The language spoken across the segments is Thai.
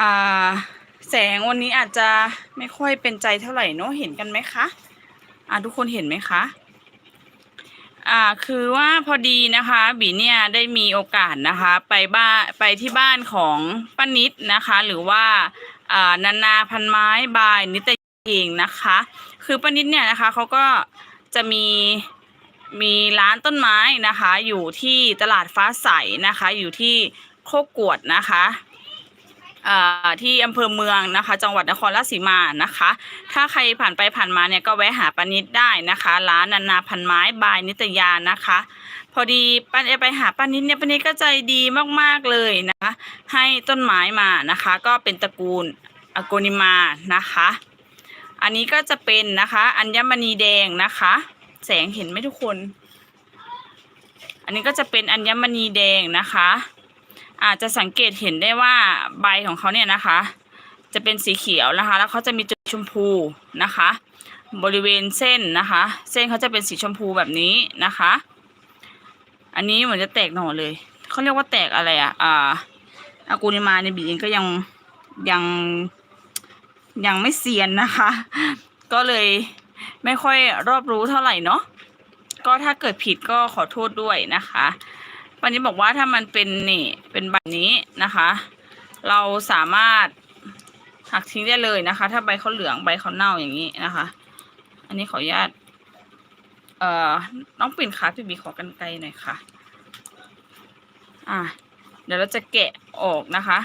อ่า แสงวันนี้อาจจะไม่ค่อยเป็นใจเท่าไหร่เนอะเห็นกันไหมคะอ่าทุกคนเห็นไหมคะอ่าคือว่าพอดีนะคะบีเนี่ยได้มีโอกาสนะคะ ไปบ้านไปที่บ้านของป้านิดนะคะ หรือว่าอ่านานาพันไม้บายนิตยเองนะคะ คือป้านิดเนี่ยนะคะเขาก็จะมีมีร้านต้นไม้นะคะ อยู่ที่ตลาดฟ้าใสนะคะ อยู่ที่โคกวดนะคะ ที่อำเภอเมืองนะคะ จังหวัดนครราชสีมานะคะ ถ้าใครผ่านไปผ่านมาเนี่ยก็แวะหาปานิดได้นะคะ ร้านนานาพันไม้บายนิตยานะคะ พอดีป้าเอไปหาป้านิดเนี่ยป้านิดก็ใจดีมากๆเลยนะคะ ให้ต้นไม้มานะคะ ก็เป็นตระกูลอโกนิมานะคะ อันนี้ก็จะเป็นนะคะ อัญมณีแดงนะคะ แสงเห็นไหมทุกคน อันนี้ก็จะเป็นอัญมณีแดงนะคะ อาจจะสังเกตเห็นได้ว่าใบของเขาเนี่ยนะคะ จะเป็นสีเขียวนะคะ แล้วเขาจะมีจุดชมพูนะคะ บริเวณเส้นนะคะ เส้นเขาจะเป็นสีชมพูแบบนี้นะคะ อันนี้เหมือนจะแตกหน่อเลยเขาเรียกว่าแตกอะไรอะอ่าอากูนิมาในบีเองก็ยังยังยังไม่เซียนนะคะ ก็เลยไม่ค่อยรอบรู้เท่าไหร่เนาะก็ถ้าเกิดผิดก็ขอโทษด้วยนะคะ วันนี้บอกว่าถ้ามันเป็นนี่เป็นแบบนี้นะคะ เราสามารถหักทิ้งได้เลยนะคะ ถ้าใบเขาเหลืองใบเขาเน่าอย่างนี้นะคะ อันนี้ขออนุญาตเอ่อน้องปิ่นคะพี่บีขอกันไกลหน่อยค่ะ อะเดี๋ยวเราจะแกะออกนะคะ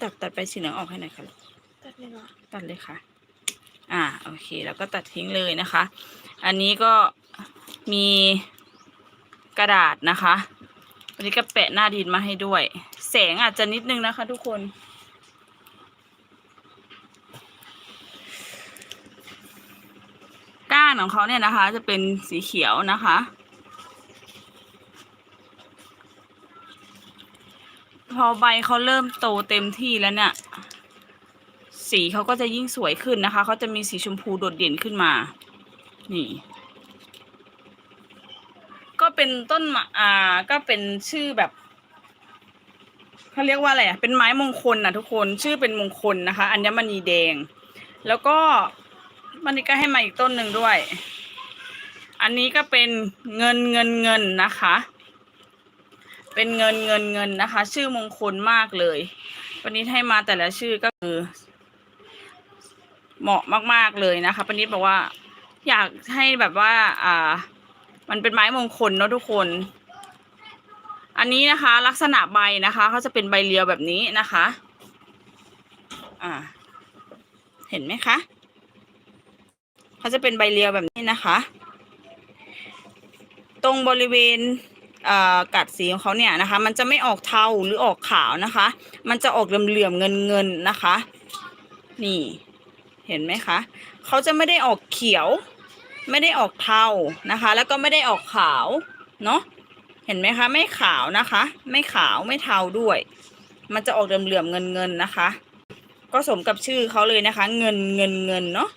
ตัดตัดไปสีเหลืองออกให้หน่อยค่ะลูกตัดเลยเหรอตัดเลยค่ะ อ่าโอเคแล้วก็ตัดทิ้งเลยนะคะ อันนี้ก็มีกระดาษนะคะอันนี้ก็แปะหน้าดินมาให้ด้วย แสงอาจจะนิดนึงนะคะ ทุกคน ก้านของเขาเนี่ยนะคะ จะเป็นสีเขียวนะคะ พอใบเขาเริ่มโตเต็มที่แล้วเนี่ย สีเขาก็จะยิ่งสวยขึ้นนะคะ เขาจะมีสีชมพูโดดเด่นขึ้นมา นี่ ก็เป็นต้นอ่า ก็เป็นชื่อแบบเขาเรียกว่าอะไรอะ เป็นไม้มงคลนะทุกคน ชื่อเป็นมงคลนะคะ อัญมณีแดง แล้วก็มันนี้ก็ให้มาอีกต้นหนึ่งด้วย อันนี้ก็เป็นเงินเงินเงินนะคะ เป็นเงินเงินเงินนะคะ ชื่อมงคลมากเลย วันนี้ให้มาแต่ละชื่อก็คือ เหมาะมาก ๆ เลยนะคะปนิดบอกว่า อยากให้แบบว่า อ่า มันเป็นไม้มงคลเนอะทุกคน อันนี้นะคะ ลักษณะใบนะคะเขาจะเป็นใบเรียวแบบนี้นะคะ อ่า เห็นไหมคะเขาจะเป็นใบเรียวแบบนี้นะคะ ตรงบริเวณอ่ากัดสีของเขาเนี่ยนะคะ มันจะไม่ออกเทาหรือออกขาวนะคะ มันจะออกเหลื่อมๆเงินเงินๆนะคะ นี่ เห็นไหมคะเขาจะไม่ได้ออกเขียว ไม่ได้ออกเทานะคะ แล้วก็ไม่ได้ออกขาวเนาะเห็นไหมคะ ไม่ขาวนะคะ ไม่ขาวไม่เทาด้วย มันจะออกเหลื่อมๆเงินเงินนะคะ ก็สมกับชื่อเขาเลยนะคะ เงินเงินเงินเนาะ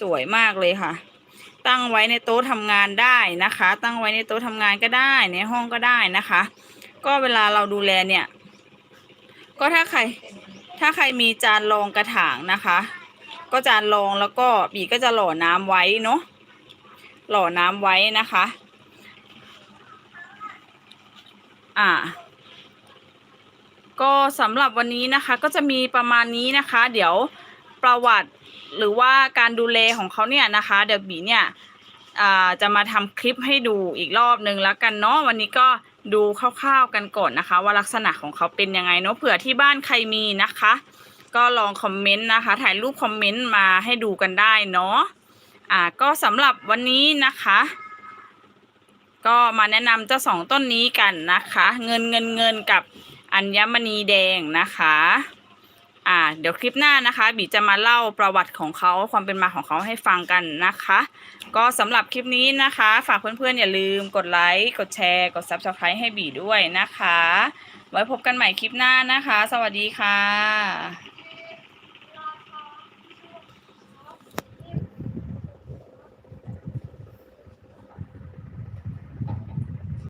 สวยมากเลยค่ะ ตั้งไว้ในโต๊ะทำงานได้นะคะ ตั้งไว้ในโต๊ะทำงานก็ได้ในห้องก็ได้นะคะ ก็เวลาเราดูแลเนี่ย ก็ถ้าใคร ถ้าใครมีจานรองกระถางนะคะ ก็จานรองแล้วก็บีก็จะหล่อน้ำไว้เนาะหล่อน้ำไว้นะคะ อ่า ก็สำหรับวันนี้นะคะ ก็จะมีประมาณนี้นะคะ เดี๋ยวประวัติหรือว่าการดูแลของเขาเนี่ยนะคะ เดี๋ยวบีเนี่ยอ่าจะมาทำคลิปให้ดูอีกรอบนึงแล้วกันเนาะวันนี้ก็ ดูคร่าวๆกันก่อนนะคะ ว่าลักษณะของเขาเป็นยังไงเนาะเผื่อที่บ้านใครมีนะคะ ก็ลองคอมเมนต์นะคะ ถ่ายรูปคอมเมนต์มาให้ดูกันได้เนาะอ่าก็สำหรับวันนี้นะคะ ก็มาแนะนำเจ้าสองต้นนี้กันนะคะ เงินเงินเงินกับอัญมณีแดงนะคะ อ่า เดี๋ยวคลิปหน้านะคะบีจะมาเล่าประวัติของเขาความเป็นมาของเขาให้ฟังกันนะคะ ก็สำหรับคลิปนี้นะคะ ฝากเพื่อนๆอย่าลืมกดไลค์กดแชร์กดซับสไครต์ให้บีด้วยนะคะ ไว้พบกันใหม่คลิปหน้านะคะ สวัสดีค่ะ